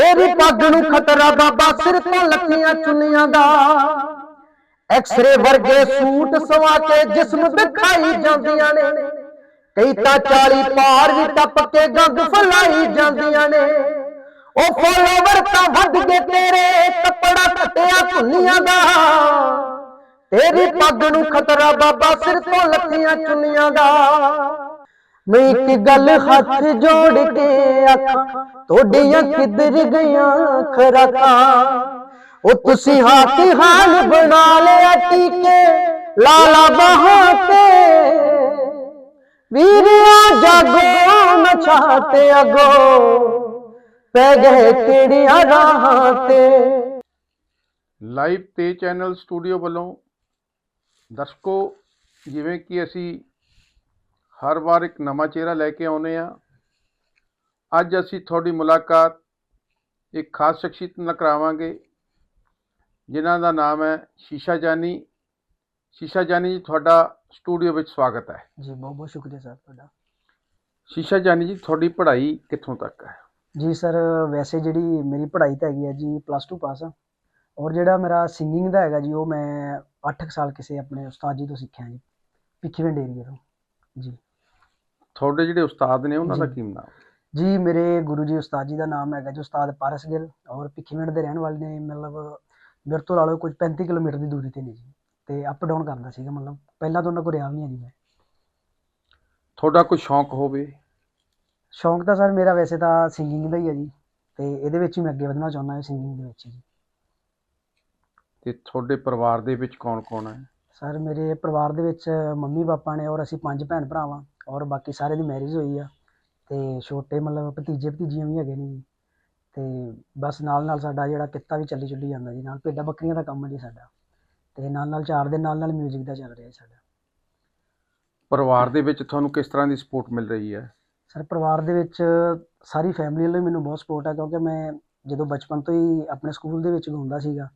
ਤੇਰੀ ਪੱਗ ਨੂੰ ਖਤਰਾ ਬਾਬਾ ਸਿਰ ਤੋਂ ਲੱਥੀਆਂ ਚੁੰਨੀਆਂ ਦਾ। ਐਕਸਰੇ ਵਰਗੇ ਸੂਟ ਸਵਾ ਕੇ ਜਿਸਮ ਦਿਖਾਈ ਜਾਂਦੀਆਂ ਨੇ। ਕਈ ਤਾਂ 40 ਪਾਰ ਵੀ ਟੱਪ ਕੇ ਗੰਗ ਫਲਾਈ ਜਾਂਦੀਆਂ ਨੇ। ਉਹ ਫੋਲੋਵਰ ਤਾਂ ਵੱਧ ਗਏ ਤੇਰੇ ਕੱਪੜਾ ਘਟਿਆ ਧੁੰਨੀਆਂ ਦਾ। ਤੇਰੀ ਪੱਗ ਨੂੰ ਖਤਰਾ ਬਾਬਾ ਸਿਰ ਤੋਂ ਲੱਥੀਆਂ ਚੁੰਨੀਆਂ ਦਾ। ਮੈਂ ਇੱਕ ਗੱਲ ਹੱਥ ਜੋੜ ਕੇ ਆਖਾਂ ਤੁਹਾਡੀਆਂ ਕਿੱਧਰ ਗਈਆਂ ਖਰਾਕਾਂ? ਉਹ ਤੁਸੀਂ ਹੱਥ ਹਾਲ ਬਣਾ ਲਿਆ ਟੀਕੇ ਲਾਲਾ ਬਹਾਂ ਤੇ। ਵੀਰਿਆ ਜਾਗੋ ਨਛਾਤੇ ਅਗੋ। ਪੈ ਗਏ ਕਿਹੜੀਆਂ ਰਾਹਾਂ ਤੇ। ਲਾਈਵ ਤੇ ਚੈਨਲ ਸਟੂਡੀਓ ਵੱਲੋਂ ਦਰਸ਼ਕੋ ਜਿਵੇਂ ਕਿ ਅਸੀਂ ਹਰ ਵਾਰ ਇੱਕ ਨਵਾਂ ਚਿਹਰਾ ਲੈ ਕੇ ਆਉਨੇ ਆ ਅੱਜ ਅਸੀਂ ਤੁਹਾਡੀ ਮੁਲਾਕਾਤ ਇੱਕ ਖਾਸ ਸ਼ਖਸੀਅਤ ਨਾਲ ਕਰਾਵਾਂਗੇ ਜਿਨ੍ਹਾਂ ਦਾ ਨਾਮ ਹੈ ਸ਼ੀਸ਼ਾ ਜਾਨੀ। ਸ਼ੀਸ਼ਾ ਜਾਨੀ ਜੀ ਤੁਹਾਡਾ ਸਟੂਡੀਓ ਵਿੱਚ ਸਵਾਗਤ ਹੈ। ਜੀ ਬਹੁਤ ਬਹੁਤ ਸ਼ੁਕਰੀਆ ਸਰ ਤੁਹਾਡਾ। ਸ਼ੀਸ਼ਾ ਜਾਨੀ ਜੀ ਤੁਹਾਡੀ ਪੜ੍ਹਾਈ ਕਿੱਥੋਂ ਤੱਕ ਹੈ? ਜੀ ਸਰ ਵੈਸੇ ਜਿਹੜੀ ਮੇਰੀ ਪੜ੍ਹਾਈ ਤਾਂ ਹੈਗੀ ਹੈ ਜੀ ਪਲੱਸ 2 ਪਾਸ ਆ। ਔਰ ਜਿਹੜਾ ਮੇਰਾ ਸਿੰਗਿੰਗ ਦਾ ਹੈਗਾ ਜੀ ਉਹ ਮੈਂ 8 ਸਾਲ ਕਿਸੇ ਆਪਣੇ ਉਸਤਾਦ ਜੀ ਤੋਂ ਸਿੱਖਿਆ ਜੀ ਭਿੱਖੀਵਿੰਡ ਏਰੀਆ ਤੋਂ। ਜੀ। ਤੁਹਾਡੇ ਜਿਹੜੇ ਉਸਤਾਦ ਨੇ ਉਹਨਾਂ ਦਾ। ਕੀ ਨਾਮ? ਜੀ ਮੇਰੇ ਗੁਰੂ ਜੀ ਉਸਤਾਦ ਜੀ ਦਾ ਨਾਮ ਹੈਗਾ ਜੀ ਉਸਤਾਦ ਪਾਰਸ ਗਿੱਲ ਔਰ ਭਿੱਖੀਵਿੰਡ ਦੇ ਰਹਿਣ ਵਾਲੇ ਨੇ ਮਤਲਬ ਮੇਰੇ ਤੋਂ ਲਾ ਲਓ ਕੁਝ 35 ਕਿਲੋਮੀਟਰ ਦੀ ਦੂਰੀ ਤੇ ਨੇ ਜੀ ਤੇ ਅਪ ਡਾਊਨ ਕਰਦਾ ਸੀਗਾ ਮਤਲਬ ਪਹਿਲਾਂ ਤਾਂ ਉਹਨਾਂ ਕੋਲ ਰਿਹਾ ਵੀ ਨਹੀਂ ਜੀ ਮੈਂ। ਤੁਹਾਡਾ ਕੋਈ ਸ਼ੌਂਕ ਹੋਵੇ? ਸ਼ੌਂਕ ਤਾਂ ਸਰ ਮੇਰਾ ਵੈਸੇ ਤਾਂ ਸਿੰਗਿੰਗ ਦਾ ਹੀ ਹੈ ਜੀ ਤੇ ਇਹਦੇ ਵਿੱਚ ਹੀ ਮੈਂ ਅੱਗੇ ਵਧਣਾ ਚਾਹੁੰਦਾ ਹਾਂ ਸਿੰਗਿੰਗ ਦੇ ਵਿੱਚ ਜੀ ਤੇ ਤੁਹਾਡੇ ਪਰਿਵਾਰ ਦੇ ਵਿੱਚ ਕੌਣ ਕੌਣ ਹੈ? ਸਰ ਮੇਰੇ ਪਰਿਵਾਰ ਦੇ ਵਿੱਚ ਮੰਮੀ ਪਾਪਾ ਨੇ ਔਰ ਅਸੀਂ ਪੰਜ ਭੈਣ ਭਰਾ ਵਾਂ ਔਰ ਬਾਕੀ ਸਾਰੇ ਦੀ ਮੈਰਿਜ ਹੋਈ ਆ। ਤੇ ਛੋਟੇ ਮਤਲਬ ਭਤੀਜੇ ਭਤੀਜੀਆਂ ਵੀ ਹੈਗੇ ਨੇ ਜੀ। ਤੇ ਬਸ ਨਾਲ ਨਾਲ ਸਾਡਾ ਜਿਹੜਾ ਕਿੱਤਾ ਵੀ ਚੱਲੀ ਚੁੱਲੀ ਜਾਂਦਾ ਜੀ। ਨਾਲ ਭੇਡਾਂ ਬੱਕਰੀਆਂ ਦਾ ਕੰਮ ਜੀ ਸਾਡਾ। ਤੇ ਨਾਲ ਨਾਲ ਚਾਰ ਦੇ ਨਾਲ ਨਾਲ ਮਿਊਜ਼ਿਕ ਦਾ ਚੱਲ ਰਿਹਾ ਜੀ ਸਾਡਾ। ਪਰਿਵਾਰ ਦੇ ਵਿੱਚ ਤੁਹਾਨੂੰ ਕਿਸ ਤਰ੍ਹਾਂ ਦੀ ਸਪੋਰਟ ਮਿਲ ਰਹੀ ਹੈ? ਸਰ ਪਰਿਵਾਰ ਦੇ ਵਿੱਚ ਸਾਰੀ ਫੈਮਿਲੀ ਵੱਲੋਂ ਮੈਨੂੰ ਬਹੁਤ ਸਪੋਰਟ ਹੈ ਕਿਉਂਕਿ ਮੈਂ ਜਦੋਂ ਬਚਪਨ ਤੋਂ ਹੀ ਆਪਣੇ ਸਕੂਲ ਦੇ ਵਿੱਚ ਗਾਉਂਦਾ ਸੀਗਾ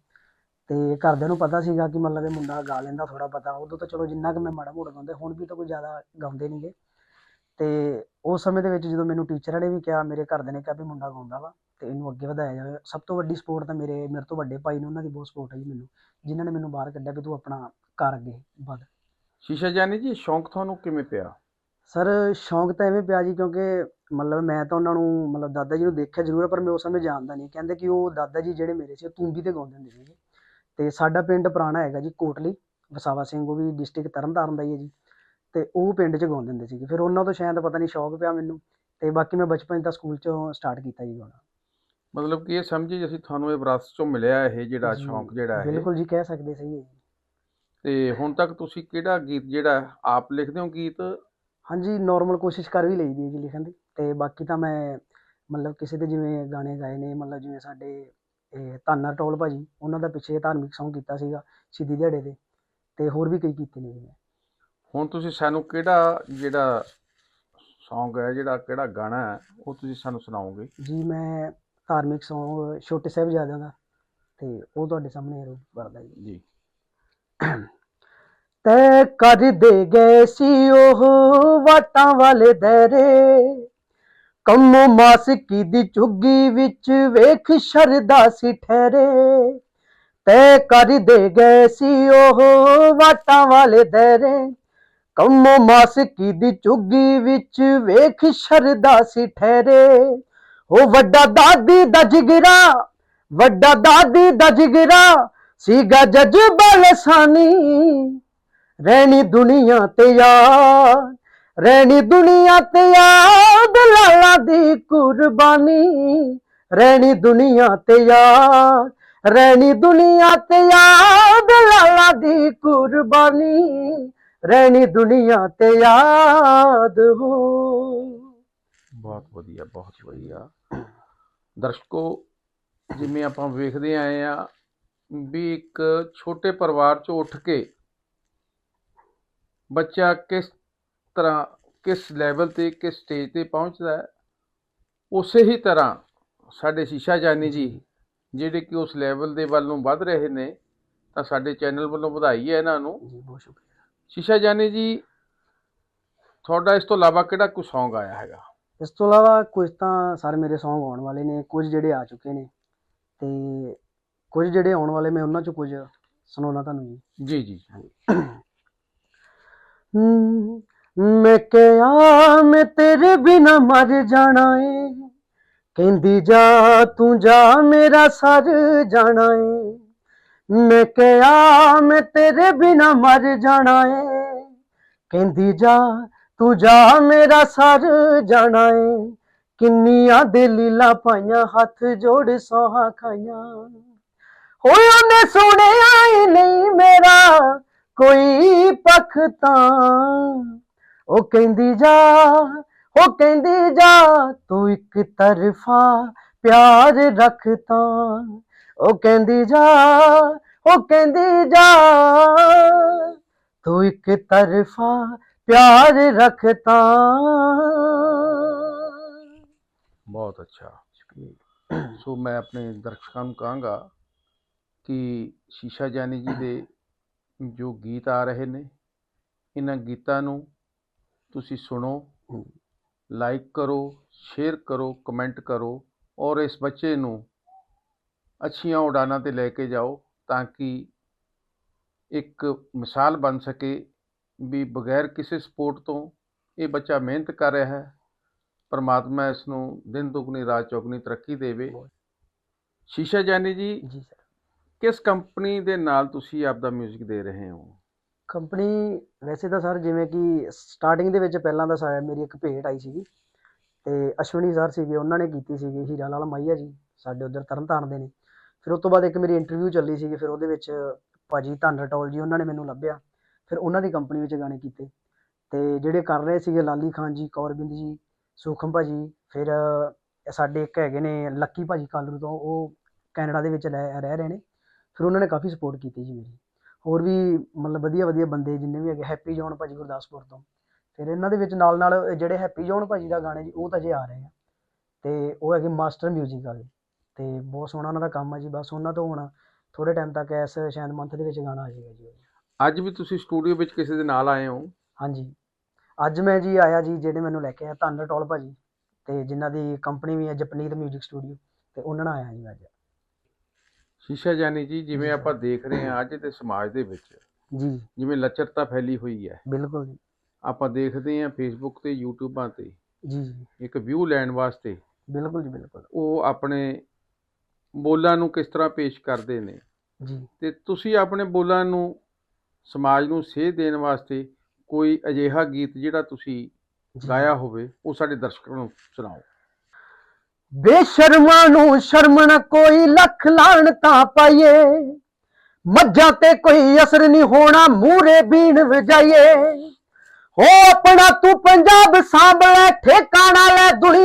ਤੇ ਘਰਦਿਆਂ ਨੂੰ ਪਤਾ ਸੀਗਾ ਕਿ ਮਤਲਬ ਇਹ ਮੁੰਡਾ ਗਾ ਲੈਂਦਾ ਥੋੜਾ ਪਤਾ। ਉਦੋਂ ਤਾਂ ਚਲੋ ਜਿੰਨਾ ਕਿ ਮੈਂ ਮਾੜਾ ਮੋੜਾ ਗਾਉਂਦੇ ਹੁਣ ਵੀ ਤਾਂ ਕੋਈ ਜ਼ਿਆਦਾ ਗਾਉਂਦੇ ਨਹੀਂਗੇ ਤੇ ਉਸ ਸਮੇਂ ਦੇ ਵਿੱਚ ਜਦੋਂ ਮੈਨੂੰ ਟੀਚਰਾਂ ਨੇ ਵੀ ਕਿਹਾ ਮੇਰੇ ਘਰਦਿਆਂ ਨੇ ਕਿਹਾ ਵੀ ਮੁੰਡਾ ਗਾਉਂਦਾ ਵਾ ਤੇ ਇਹਨੂੰ ਅੱਗੇ ਵਧਾਇਆ ਜਾਵੇ। ਸਭ ਤੋਂ ਵੱਡੀ ਸਪੋਰਟ ਤਾਂ ਮੇਰੇ ਮੇਰੇ ਤੋਂ ਵੱਡੇ ਭਾਈ ਨੇ ਉਹਨਾਂ ਦੀ ਬਹੁਤ ਸਪੋਰਟ ਹੈ ਜੀ ਮੈਨੂੰ ਜਿਨ੍ਹਾਂ ਨੇ ਮੈਨੂੰ ਬਾਹਰ ਕੱਢਿਆ ਵੀ ਤੂੰ ਆਪਣਾ ਕਰ ਅੱਗੇ ਵਧ। ਸ਼ੀਸ਼ਾ ਜਾਨੀ ਜੀ ਸ਼ੌਂਕ ਤੁਹਾਨੂੰ ਕਿਵੇਂ ਪਿਆ? ਸਰ ਸ਼ੌਂਕ ਤਾਂ ਐਵੇਂ ਪਿਆ ਜੀ ਕਿਉਂਕਿ ਮਤਲਬ ਮੈਂ ਤਾਂ ਉਹਨਾਂ ਨੂੰ ਮਤਲਬ ਦਾਦਾ ਜੀ ਨੂੰ ਦੇਖਿਆ ਜ਼ਰੂਰ ਪਰ ਮੈਂ ਉਸ ਸਮੇਂ ਜਾਣਦਾ ਨਹੀਂ। ਕਹਿੰਦੇ ਕਿ ਉਹ ਦਾਦਾ ਜੀ ਜਿਹੜੇ ਮੇਰੇ ਸੀ ਤੂੰਬੀ ਤੇ ਗਾਉਂਦੇ ਹੁੰਦੇ ਸੀਗੇ ਤੇ ਸਾਡਾ ਪਿੰਡ ਪੁਰਾਣਾ ਹੈਗਾ ਜੀ ਕੋਟਲੀ ਵਸਾਵਾ ਸਿੰਘ ਉਹ ਵੀ ਡਿਸਟ੍ਰਿਕਟ ਤਰਨਤਾਰਨ ਦਾ ਹੀ ਹੈ ਜੀ। ਤੇ ਉਹ ਪਿੰਡ 'ਚ ਗਾਉਂਦੇ ਹੁੰਦੇ ਸੀਗੇ। ਫਿਰ ਉਹਨਾਂ ਤੋਂ ਸ਼ਾਇਦ ਪਤਾ ਨਹੀਂ ਸ਼ੌਂਕ ਪਿਆ ਮੈਨੂੰ ਤੇ ਬਾਕੀ ਮੈਂ ਬਚਪਨ ਤਾਂ ਸਕੂਲ 'ਚੋਂ ਸਟਾਰਟ ਕੀਤਾ ਜੀ ਗਾਉਣਾ ਮਤਲਬ ਕਿ ਇਹ ਸਮਝੀ ਅਸੀਂ ਤੁਹਾਨੂੰ ਇਹ ਵਿਰਾਸਤ ਚੋਂ ਮਿਲਿਆ ਇਹ ਜਿਹੜਾ ਸ਼ੌਂਕ ਜਿਹੜਾ ਹੈ ਬਿਲਕੁਲ ਜੀ ਕਹਿ ਸਕਦੇ ਸਹੀ ਹੈ ਜੀ ਤੇ ਹੁਣ ਤੱਕ ਤੁਸੀਂ ਕਿਹੜਾ ਗੀਤ ਜਿਹੜਾ ਆਪ ਲਿਖਦੇ ਹੋ ਗੀਤ? ਹਾਂਜੀ ਨਾਰਮਲ ਕੋਸ਼ਿਸ਼ ਕਰ ਵੀ ਲਈਦੀ ਹੈ ਜੀ ਲਿਖਣ ਦੀ। ਤੇ ਬਾਕੀ ਤਾਂ ਮੈਂ ਮਤਲਬ ਕਿਸੇ ਦੇ ਜਿਵੇਂ ਗਾਣੇ ਗਾਏ ਨੇ ਮਤਲਬ ਜਿਵੇਂ ਸਾਡੇ ਇਹ ਧਾਨਾ ਟੋਲ ਭਾਜੀ ਉਹਨਾਂ ਦਾ ਪਿੱਛੇ ਧਾਰਮਿਕ Song ਕੀਤਾ ਸੀਗਾ ਸਿੱਧੀ ਦਿਹਾੜੇ ਦੇ। ਤੇ ਹੋਰ ਵੀ ਕਈ ਕੀਤੇ ਨੇ ਜੀ। ਮੈਂ ਹੁਣ ਤੁਸੀਂ ਸਾਨੂੰ ਕਿਹੜਾ ਜਿਹੜਾ Song ਹੈ ਜਿਹੜਾ ਕਿਹੜਾ ਗਾਣਾ ਹੈ ਉਹ ਤੁਸੀਂ ਸਾਨੂੰ ਸੁਣਾਓਗੇ? ਜੀ ਮੈਂ ਧਾਰਮਿਕ Song ਛੋਟੇ ਸਾਹਿਬਜ਼ਾਦਿਆਂ ਦਾ ਤੇ ਉਹ ਤੁਹਾਡੇ ਸਾਹਮਣੇ ਰੂਪ ਕਰਦਾ ਜੀ। ਜੀ। ਤੈ ਕਰ ਦੇ ਗਏ ਸੀ ਉਹ ਵਾਟਾਂ ਵਾਲੇ ਦਰੇ? ਕੰਮ ਮਾਸਕੀ ਦੀ ਝੁੱਗੀ ਵਿੱਚ ਵੇਖ ਸ਼ਰਦਾ ਸੀ ਠਹਿਰੇ। ਤੈ ਕਰ ਦੇ ਗਏ ਸੀ ਉਹ ਵਾਟਾਂ ਵਾਲੇ ਦਰੇ? ਕੰਮੋ ਮਾਸਕੀ ਦੀ ਚੁੱਗੀ ਵਿੱਚ ਵੇਖ ਸ਼ਰਦਾ ਸੀ ਠਹਿਰੇ। ਉਹ ਵੱਡਾ ਦਾਦੀ ਦਾ ਜਿਗਰਾ, ਵੱਡਾ ਦਾਦੀ ਦਾ ਜਿਗਰਾ ਸੀਗਾ ਜਜ਼ਬਾ ਲਸਾਨੀ। ਰਹਿਣੀ ਦੁਨੀਆ ਤੇ ਯਾਰ ਰਹਿਣੀ ਦੁਨੀਆ ਤੇ ਯਾਰ ਦਲਾਲਾ ਦੀ ਕੁਰਬਾਨੀ। ਰਹਿਣੀ ਦੁਨੀਆ ਤੇ ਯਾਰ ਰਹਿਣੀ ਦੁਨੀਆ ਤੇ ਯਾਦ ਦਲਾਲਾ ਦੀ ਕੁਰਬਾਨੀ। ਰਹਿਣੀ ਦੁਨੀਆ ਤੇ ਯਾਦ ਹੋ। ਬਹੁਤ ਵਧੀਆ ਬਹੁਤ ਵਧੀਆ। ਦਰਸ਼ਕੋ ਜਿਵੇਂ ਆਪਾਂ ਵੇਖਦੇ ਆਏ ਆ ਵੀ ਇੱਕ ਛੋਟੇ ਪਰਿਵਾਰ ਚੋਂ ਉੱਠ ਕੇ ਬੱਚਾ ਕਿਸ ਤਰ੍ਹਾਂ ਕਿਸ ਲੈਵਲ ਤੇ ਕਿਸ ਸਟੇਜ ਤੇ ਪਹੁੰਚਦਾ ਹੈ ਉਸੇ ਹੀ ਤਰ੍ਹਾਂ ਸਾਡੇ ਸ਼ੀਸ਼ਾ ਜਾਨੀ ਜੀ ਜਿਹੜੇ ਕਿ ਉਸ ਲੈਵਲ ਦੇ ਵੱਲ ਨੂੰ ਵੱਧ ਰਹੇ ਨੇ ਤਾਂ ਸਾਡੇ ਚੈਨਲ ਵੱਲੋਂ ਵਧਾਈ ਹੈ ਇਹਨਾਂ ਨੂੰ। ਜੀ ਬਹੁਤ ਸ਼ੁਕਰੀਆ। ਸ਼ੀਸ਼ਾ ਜਾਨੀ ਜੀ ਤੁਹਾਡਾ ਇਸ ਤੋਂ ਇਲਾਵਾ ਕਿਹੜਾ ਕੋਈ Song ਆਇਆ ਹੈਗਾ? ਇਸ ਤੋਂ ਇਲਾਵਾ ਕੁਝ ਤਾਂ ਸਾਰੇ ਮੇਰੇ Song ਆਉਣ ਵਾਲੇ ਨੇ ਕੁਝ ਜਿਹੜੇ ਆ ਚੁੱਕੇ ਨੇ। ਤੇ ਕੁਝ ਜਿਹੜੇ ਆਉਣ ਵਾਲੇ ਮੈਂ ਉਹਨਾਂ ਚੋਂ ਕੁਝ ਸੁਣਾਉਣਾ ਤੁਹਾਨੂੰ ਜੀ। ਜੀ ਜੀ ਮੈਂ ਕਿਹਾ ਮੈਂ ਤੇਰੇ ਬਿਨਾ ਮਰ ਜਾਣਾ ਏ। ਕਹਿੰਦੀ ਜਾ ਤੂੰ ਜਾ ਮੇਰਾ ਸਰ ਜਾਣਾ ਏ। ਮੈਂ ਕਿਹਾ ਮੈਂ ਤੇਰੇ ਬਿਨਾ ਮਰ ਜਾਣਾ ਏ। ਕਹਿੰਦੀ ਜਾ, ਤੂੰ ਜਾ, ਮੇਰਾ ਸਰ ਜਾਣਾ ਏ। ਕਿੰਨੀਆਂ ਦੇ ਲੀਲਾ ਪਾਈਆਂ, ਹੱਥ ਜੋੜ ਸੋਹਾ ਖਾਈਆਂ। ਹੋਏ ਉਹਨੇ ਸੁਣਿਆ ਹੀ ਨਹੀਂ ਮੇਰਾ ਕੋਈ ਪੱਖ ਤਾਂ। ਉਹ ਕਹਿੰਦੀ ਜਾ, ਉਹ ਕਹਿੰਦੀ ਜਾ, ਤੂੰ ਇੱਕ ਤਰਫਾ ਪਿਆਰ ਰੱਖ ਤਾਂ। ਉਹ ਕਹਿੰਦੀ ਜਾ ਉਹ ਕਹਿੰਦੀ ਜਾ। ਤੂੰ ਇੱਕ ਤਰਫਾ ਪਿਆਰ ਰੱਖ ਤਾਂ ਬਹੁਤ ਅੱਛਾ। ਸੋ ਮੈਂ ਆਪਣੇ ਦਰਸ਼ਕਾਂ ਨੂੰ ਕਹਾਂਗਾ ਕਿ ਸ਼ੀਸ਼ਾ ਜਾਨੀ ਜੀ ਦੇ ਜੋ ਗੀਤ ਆ ਰਹੇ ਨੇ ਇਹਨਾਂ ਗੀਤਾਂ ਨੂੰ ਤੁਸੀਂ ਸੁਣੋ ਲਾਈਕ ਕਰੋ ਸ਼ੇਅਰ ਕਰੋ ਕਮੈਂਟ ਕਰੋ ਔਰ ਇਸ ਬੱਚੇ ਨੂੰ ਅੱਛੀਆਂ ਉਡਾਨਾਂ ਤੇ ਲੈ ਕੇ ਜਾਓ ਤਾਂ ਕਿ ਇੱਕ ਮਿਸਾਲ ਬਣ ਸਕੇ ਵੀ ਬਗੈਰ ਕਿਸੇ ਸਪੋਰਟ ਤੋਂ ਇਹ ਬੱਚਾ ਮਿਹਨਤ ਕਰ ਰਿਹਾ ਹੈ। ਪਰਮਾਤਮਾ ਇਸ ਨੂੰ ਦਿਨ ਦੁਗਣੀ ਰਾਤ ਚੌਗਣੀ ਤਰੱਕੀ ਦੇਵੇ। ਸ਼ੀਸ਼ਾ ਜਾਨੀ ਜੀ ਜੀ ਸਰ। ਕਿਸ ਕੰਪਨੀ ਦੇ ਨਾਲ ਤੁਸੀਂ ਆਪਦਾ 뮤직 ਦੇ ਰਹੇ ਹੋ? ਕੰਪਨੀ ਵੈਸੇ ਤਾਂ ਸਰ ਜਿਵੇਂ ਕਿ ਸਟਾਰਟਿੰਗ ਦੇ ਵਿੱਚ ਪਹਿਲਾਂ ਤਾਂ ਸਾ ਮੇਰੀ ਇੱਕ ਭੇਟ ਆਈ ਸੀਗੀ ਤੇ ਅਸ਼ਵਨੀ ਸਰ ਸੀਗੇ ਉਹਨਾਂ ਨੇ ਕੀਤੀ ਸੀਗੀ ਹੀਰਾ ਲਾਲ ਮਾਈਆ ਜੀ ਸਾਡੇ ਉਧਰ ਤਰਨਤਾਰਨ ਦੇ ਨੇ। ਫਿਰ ਉਸ ਤੋਂ ਬਾਅਦ ਇੱਕ ਮੇਰੀ ਇੰਟਰਵਿਊ ਚੱਲੀ ਸੀਗੀ, ਫਿਰ ਉਹਦੇ ਵਿੱਚ ਭਾਜੀ ਧਨ ਰਟੌਲ ਜੀ ਉਹਨਾਂ ਨੇ ਮੈਨੂੰ ਲੱਭਿਆ। ਫਿਰ ਉਹਨਾਂ ਦੀ ਕੰਪਨੀ ਵਿੱਚ ਗਾਣੇ ਕੀਤੇ। ਤੇ ਜਿਹੜੇ ਕਰ ਰਹੇ ਸੀਗੇ, ਲਾਲੀ ਖਾਨ ਜੀ, ਕੌਰਬਿੰਦ ਜੀ, ਸੁਖਮ ਭਾਜੀ, ਫਿਰ ਸਾਡੇ ਇੱਕ ਹੈਗੇ ਨੇ ਲੱਕੀ ਭਾਜੀ ਕਾਲੂ ਤੋਂ, ਉਹ ਕੈਨੇਡਾ ਦੇ ਵਿੱਚ ਰਹਿ ਰਹਿ ਰਹੇ ਨੇ। ਫਿਰ ਉਹਨਾਂ ਨੇ ਕਾਫੀ ਸਪੋਰਟ ਕੀਤੀ ਜੀ ਮੇਰੀ। ਹੋਰ ਵੀ ਮਤਲਬ ਵਧੀਆ ਵਧੀਆ ਬੰਦੇ ਜਿੰਨੇ ਵੀ ਹੈਗੇ ਹੈਪੀ ਜੌਨ ਭਾਜੀ ਗੁਰਦਾਸਪੁਰ ਤੋਂ। ਫਿਰ ਇਹਨਾਂ ਦੇ ਵਿੱਚ ਨਾਲ ਨਾਲ ਜਿਹੜੇ ਹੈਪੀ ਜੌਨ ਭਾਜੀ ਦਾ ਗਾਣੇ ਜੀ, ਉਹ ਤਾਂ ਜੇ ਆ ਰਹੇ ਆ। ਤੇ ਉਹ ਹੈਗੇ ਮਾਸਟਰ 뮤직 ਵਾਲੇ। ਤੇ ਬਹੁਤ ਸੋਹਣਾ ਉਹਨਾਂ ਦਾ ਕੰਮ ਆ ਜੀ ਬਸ ਉਹਨਾਂ ਤੋਂ ਹੁਣ ਥੋੜੇ ਟਾਈਮ ਤੱਕ ਐਸ ਸ਼ਾਇਦ ਮੰਥ ਦੇ ਵਿੱਚ ਗਾਣਾ ਆ ਜਾਏਗਾ ਜੀ ਅੱਜ ਵੀ ਤੁਸੀਂ ਸਟੂਡੀਓ ਵਿੱਚ ਕਿਸੇ ਦੇ ਨਾਲ ਆਏ ਹੋ? ਹਾਂਜੀ। ਅੱਜ ਮੈਂ ਜੀ ਆਇਆ ਜੀ ਜਿਹੜੇ ਮੈਨੂੰ ਲੈ ਕੇ ਆਇਆ ਧਨ ਟੋਲ ਭਾਜੀ ਤੇ ਜਿਨ੍ਹਾਂ ਦੀ ਕੰਪਨੀ ਵੀ ਹੈ ਜਪਨੀਤ 뮤직 ਸਟੂਡੀਓ ਤੇ ਉਹਨਾਂ ਨਾਲ ਆਇਆ ਜੀ ਅੱਜ। ਸ਼ੀਸ਼ਾ ਜਾਨੀ ਜੀ ਜਿਵੇਂ। ਆਪਾਂ ਦੇਖ ਰਹੇ ਹਾਂ ਅੱਜ ਦੇ ਸਮਾਜ ਦੇ ਵਿੱਚ ਜੀ। ਜਿਵੇਂ ਲੱਚਰਤਾ ਫੈਲੀ ਹੋਈ ਹੈ। ਬਿਲਕੁਲ ਜੀ। ਆਪਾਂ ਦੇਖਦੇ ਹਾਂ ਫੇਸਬੁੱਕ ਤੇ ਯੂਟਿਊਬਾਂ ਤੇ ਜੀ ਇੱਕ ਵਿਊ ਲੈਣ ਵਾਸਤੇ। ਬਿਲਕੁਲ ਜੀ ਬਿਲਕੁਲ। ਉਹ ਆਪਣੇ ਬੋਲਾਂ ਨੂੰ ਕਿਸ ਤਰ੍ਹਾਂ ਪੇਸ਼ ਕਰਦੇ ਨੇ? ਜੀ। ਤੇ ਤੁਸੀਂ ਆਪਣੇ ਬੋਲਾਂ ਨੂੰ ਸਮਾਜ ਨੂੰ ਸੇਧ ਦੇਣ ਵਾਸਤੇ ਕੋਈ ਅਜਿਹਾ ਗੀਤ ਜਿਹੜਾ ਤੁਸੀਂ। ਗਾਇਆ ਹੋਵੇ ਉਹ ਸਾਡੇ ਦਰਸ਼ਕਾਂ ਨੂੰ ਸੁਣਾਓ। ਬੇਸ਼ਰਮਾਂ ਨੂੰ ਸ਼ਰਮ ਨਾ ਕੋਈ ਲੱਖ ਲਾਣ ਤਾਂ ਪਾਈਏ। ਮੱਝਾਂ ਤੇ ਕੋਈ ਅਸਰ ਨਹੀਂ ਹੋਣਾ ਮੂਰੇ ਬੀਣ ਵਜਾਈਏ। ਹੋ ਆਪਣਾ ਤੂੰ ਪੰਜਾਬ ਠੇਕਾਣਾ ਲੈ ਦੁਨੀਆ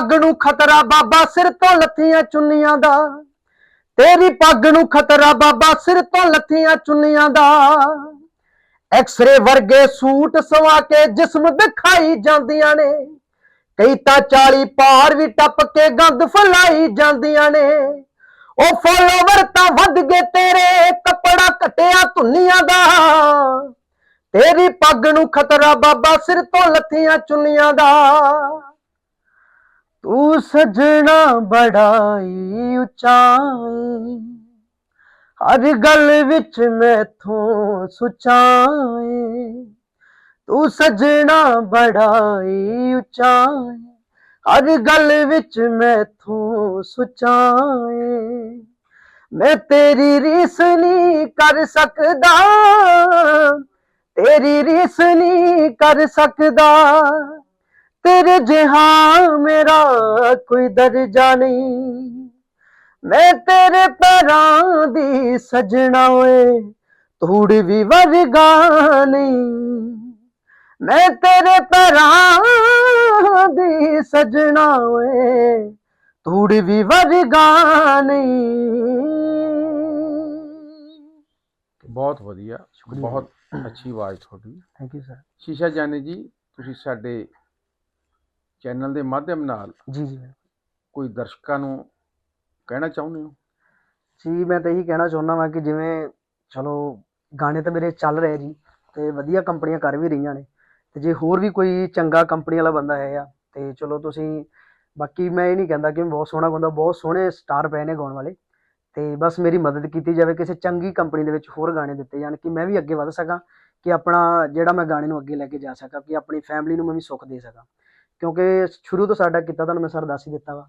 ਪੱਗ ਨੂੰ ਖਤਰਾ ਬਾਬਾ ਸਿਰ ਤੋਂ ਲੱਥੀਆਂ ਚੁੰਨੀਆਂ ਦਾ। ਤੇਰੀ ਪੱਗ ਨੂੰ ਖਤਰਾ ਬਾਬਾ ਸਿਰ ਤੋਂ ਲੱਥੀਆਂ ਚੁੰਨੀਆਂ ਦਾ। ਐਕਸਰੇ ਵਰਗੇ ਸੂਟ ਸਵਾ ਕੇ ਜਿਸਮ ਦਿਖਾਈ ਜਾਂਦੀਆਂ ਨੇ। ਕਈ ਤਾਂ 40 ਪਾਰ ਵੀ ਟੱਪ ਕੇ ਗੰਦ ਫਲਾਈ ਜਾਂਦੀਆਂ ਨੇ। ਉਹ ਫੋਲੋਵਰ ਤਾਂ ਵੱਧ ਗਏ ਤੇਰੇ ਕੱਪੜਾ ਘਟਿਆ ਧੁੰਨੀਆਂ ਦਾ। ਤੇਰੀ ਪੱਗ ਨੂੰ ਖਤਰਾ ਬਾਬਾ ਸਿਰ ਤੋਂ ਲੱਥੀਆਂ ਚੁੰਨੀਆਂ ਦਾ। ਤੂੰ ਸਜਣਾ ਬੜਾਈ ਉਚਾਈ। ਹਰ ਗੱਲ ਵਿੱਚ ਮੈਥੋਂ ਸੁਚਾਏ ਤੂੰ ਸਜਣਾ ਬੜਾਈ ਉਚਾਈ। ਹਰ ਗੱਲ ਵਿੱਚ ਮੈਥੋਂ ਸੁਚਾਏ ਮੈਂ ਤੇਰੀ ਰੀਸ ਨਹੀਂ ਕਰ ਸਕਦਾ। ਤੇਰੀ ਰੀਸ ਨਹੀਂ ਕਰ ਸਕਦਾ। ਤੇਰੇ ਜਿਹਾ ਮੇਰਾ ਕੋਈ ਦਰਜਾ ਨਹੀਂ। ਮੈਂ ਤੇਰੇ ਪੈਰਾਂ ਦੀ ਸਜਣਾ ਓਏ ਧੂੜ ਵੀ ਵਰਗਾ ਨਹੀਂ। ਮੈਂ ਤੇਰੇ ਪੈਰਾਂ ਦੀ ਸਜਣਾ ਓਏ ਧੂੜ ਵੀ ਵਰਗਾ ਨਹੀਂ। ਬਹੁਤ ਵਧੀਆ ਬਹੁਤ ਅੱਛੀ ਆਵਾਜ਼ ਤੁਹਾਡੀ। ਥੈਂਕ ਯੂ ਸਰ ਸ਼ੀਸ਼ਾ ਜਾਨੀ ਜੀ ਤੁਸੀਂ ਸਾਡੇ ਚੈਨਲ ਦੇ ਮਾਧਿਅਮ ਨਾਲ ਜੀ ਜੀ ਕੋਈ ਦਰਸ਼ਕਾਂ ਨੂੰ ਕਹਿਣਾ ਚਾਹੁੰਦੇ ਹੋ? ਜੀ ਮੈਂ ਤਾਂ ਇਹੀ ਕਹਿਣਾ ਚਾਹੁੰਦਾ ਵਾਂ ਕਿ ਜਿਵੇਂ ਚਲੋ ਗਾਣੇ ਤਾਂ ਮੇਰੇ ਚੱਲ ਰਹੇ ਜੀ ਤੇ ਵਧੀਆ ਕੰਪਨੀਆਂ ਕਰ ਵੀ ਰਹੀਆਂ ਨੇ। ਤੇ ਜੇ ਹੋਰ ਵੀ ਕੋਈ ਚੰਗਾ ਕੰਪਨੀ ਵਾਲਾ ਬੰਦਾ ਹੈ ਆ ਤੇ ਚਲੋ ਤੁਸੀਂ ਬਾਕੀ ਮੈਂ ਇਹ ਨਹੀਂ ਕਹਿੰਦਾ ਕਿ ਬਹੁਤ ਸੋਹਣਾ ਗਾਉਂਦਾ ਬਹੁਤ ਸੋਹਣੇ ਸਟਾਰ ਪਏ ਨੇ ਗਾਉਣ ਵਾਲੇ। ਤੇ ਬਸ ਮੇਰੀ ਮਦਦ ਕੀਤੀ ਜਾਵੇ ਕਿਸੇ ਚੰਗੀ ਕੰਪਨੀ ਦੇ ਵਿੱਚ ਹੋਰ ਗਾਣੇ ਦਿੱਤੇ ਜਾਣ ਕਿ ਮੈਂ ਵੀ ਅੱਗੇ ਵਧ ਸਕਾਂ ਕਿ ਆਪਣਾ ਜਿਹੜਾ ਮੈਂ ਗਾਣੇ ਨੂੰ ਅੱਗੇ ਲੈ ਕੇ ਜਾ ਸਕਾਂ ਕਿ ਆਪਣੀ ਫੈਮਿਲੀ ਨੂੰ ਮੈਂ ਵੀ ਸੁੱਖ ਦੇ ਸਕਾਂ। ਕਿਉਂਕਿ ਸ਼ੁਰੂ ਤੋਂ ਸਾਡਾ ਕੀਤਾ ਤੁਹਾਨੂੰ ਮੈਂ ਸਰ ਦੱਸ ਹੀ ਦਿੱਤਾ ਵਾ।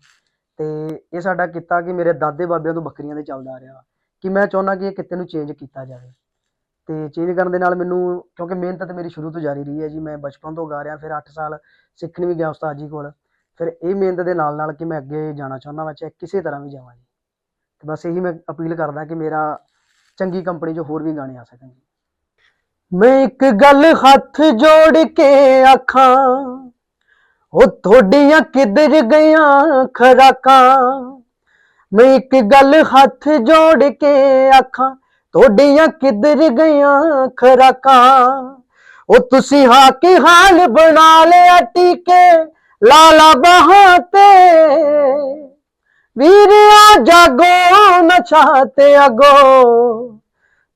ਤੇ ਇਹ ਸਾਡਾ ਕੀਤਾ ਕਿ ਮੇਰੇ ਦਾਦੇ ਬਾਬਿਆਂ ਤੋਂ ਬੱਕਰੀਆਂ ਦੇ ਚੱਲਦਾ ਆ ਰਿਹਾ ਵਾ। ਕਿ ਮੈਂ ਚਾਹੁੰਦਾ ਕਿ ਇਹ ਕਿਤੇ ਨੂੰ ਚੇਂਜ ਕੀਤਾ ਜਾਵੇ। ਤੇ ਚੇਂਜ ਕਰਨ ਦੇ ਨਾਲ ਮੈਨੂੰ, ਕਿਉਂਕਿ ਮਿਹਨਤ ਤਾਂ ਮੇਰੀ ਸ਼ੁਰੂ ਤੋਂ ਜਾਰੀ ਰਹੀ ਹੈ ਜੀ। ਮੈਂ ਬਚਪਨ ਤੋਂ ਗਾ ਰਿਹਾ, ਫਿਰ 8 ਸਾਲ ਸਿੱਖਣ ਵੀ ਗਿਆ ਉਸਤਾਦ ਜੀ ਕੋਲ। ਫਿਰ ਇਹ ਮਿਹਨਤ ਦੇ ਨਾਲ ਨਾਲ ਕਿ ਮੈਂ ਅੱਗੇ ਜਾਣਾ ਚਾਹੁੰਦਾ ਵਾ, ਚਾਹੇ ਕਿਸੇ ਤਰ੍ਹਾਂ ਵੀ ਜਾਵਾਂ ਜੀ। ਤੇ ਬਸ ਇਹੀ ਮੈਂ ਅਪੀਲ ਕਰਦਾ ਕਿ ਮੇਰਾ ਚੰਗੀ ਕੰਪਨੀ 'ਚ ਹੋਰ ਵੀ ਗਾਣੇ ਆ ਸਕਣ ਜੀ। ਮੈਂ ਇੱਕ ਗੱਲ ਹੱਥ ਜੋੜ ਕੇ ਆਖਾਂ ਉਹ ਤੁਹਾਡੀਆਂ ਕਿੱਧਰ ਗਈਆਂ ਖਰਾਕਾਂ? ਮੈਂ ਇੱਕ ਗੱਲ ਹੱਥ ਜੋੜ ਕੇ ਆਖਾਂ ਤੁਹਾਡੀਆਂ ਕਿੱਧਰ ਗਈਆਂ ਖਰਾਕਾਂ? ਉਹ ਤੁਸੀਂ ਹਾਂ ਕੀ ਹਾਲ ਬਣਾ ਲਿਆ ਟੀਕੇ, ਲਾਲਾ ਬਹਾਂ ਤੇ। ਵੀਰਿਆ, ਜਾਗੋ ਨਸ਼ਾ ਤੇ ਅਗੋ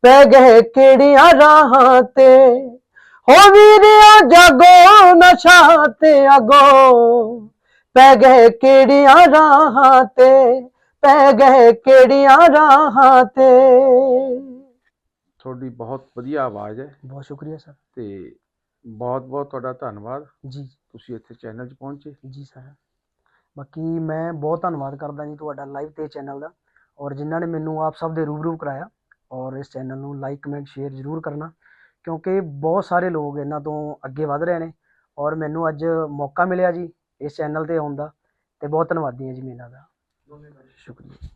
ਪੈ ਗਏ ਕਿਹੜੀਆਂ ਰਾਹਾਂ ਤੇ? ਹੋ ਵੀਰਿਆ ਜਾਗੋ ਨਸ਼ਾ ਤੇ ਅਗੋ ਪੈ ਗਏ ਕਿਹੜੀਆਂ ਰਾਹਾਂ ਤੇ? ਪੈ ਗਏ ਕਿਹੜੀਆਂ ਰਾਹਾਂ ਤੇ? ਤੁਹਾਡੀ ਬਹੁਤ ਵਧੀਆ ਆਵਾਜ਼ ਹੈ। ਬਹੁਤ ਸ਼ੁਕਰੀਆ ਸਰ। ਤੇ ਬਹੁਤ ਬਹੁਤ ਤੁਹਾਡਾ ਧੰਨਵਾਦ। ਜੀ। ਤੁਸੀਂ ਇੱਥੇ ਚੈਨਲ 'ਚ ਪਹੁੰਚੇ। ਜੀ ਸਰ। ਬਾਕੀ ਮੈਂ ਬਹੁਤ ਧੰਨਵਾਦ ਕਰਦਾ ਜੀ ਤੁਹਾਡਾ ਲਾਈਵ ਤੇ ਚੈਨਲ ਦਾ। ਔਰ ਜਿਨ੍ਹਾਂ ਨੇ ਮੈਨੂੰ ਆਪ ਸਭ ਦੇ ਰੂਬਰੂ ਕਰਾਇਆ। ਔਰ ਇਸ ਚੈਨਲ ਨੂੰ ਲਾਈਕ ਕਮੈਂਟ ਸ਼ੇਅਰ ਜ਼ਰੂਰ ਕਰਨਾ। ਕਿਉਂਕਿ ਬਹੁਤ ਸਾਰੇ ਲੋਕ ਇਹਨਾਂ ਤੋਂ ਅੱਗੇ ਵਧ ਰਹੇ ਨੇ ਔਰ ਮੈਨੂੰ ਅੱਜ ਮੌਕਾ ਮਿਲਿਆ ਜੀ ਇਸ ਚੈਨਲ ਤੇ ਆਉਣ ਦਾ ਤੇ ਬਹੁਤ ਧੰਨਵਾਦੀ ਹਾਂ ਜੀ ਮੈਂ ਇਹਨਾਂ ਦਾ। ਸ਼ੁਕਰੀਆ।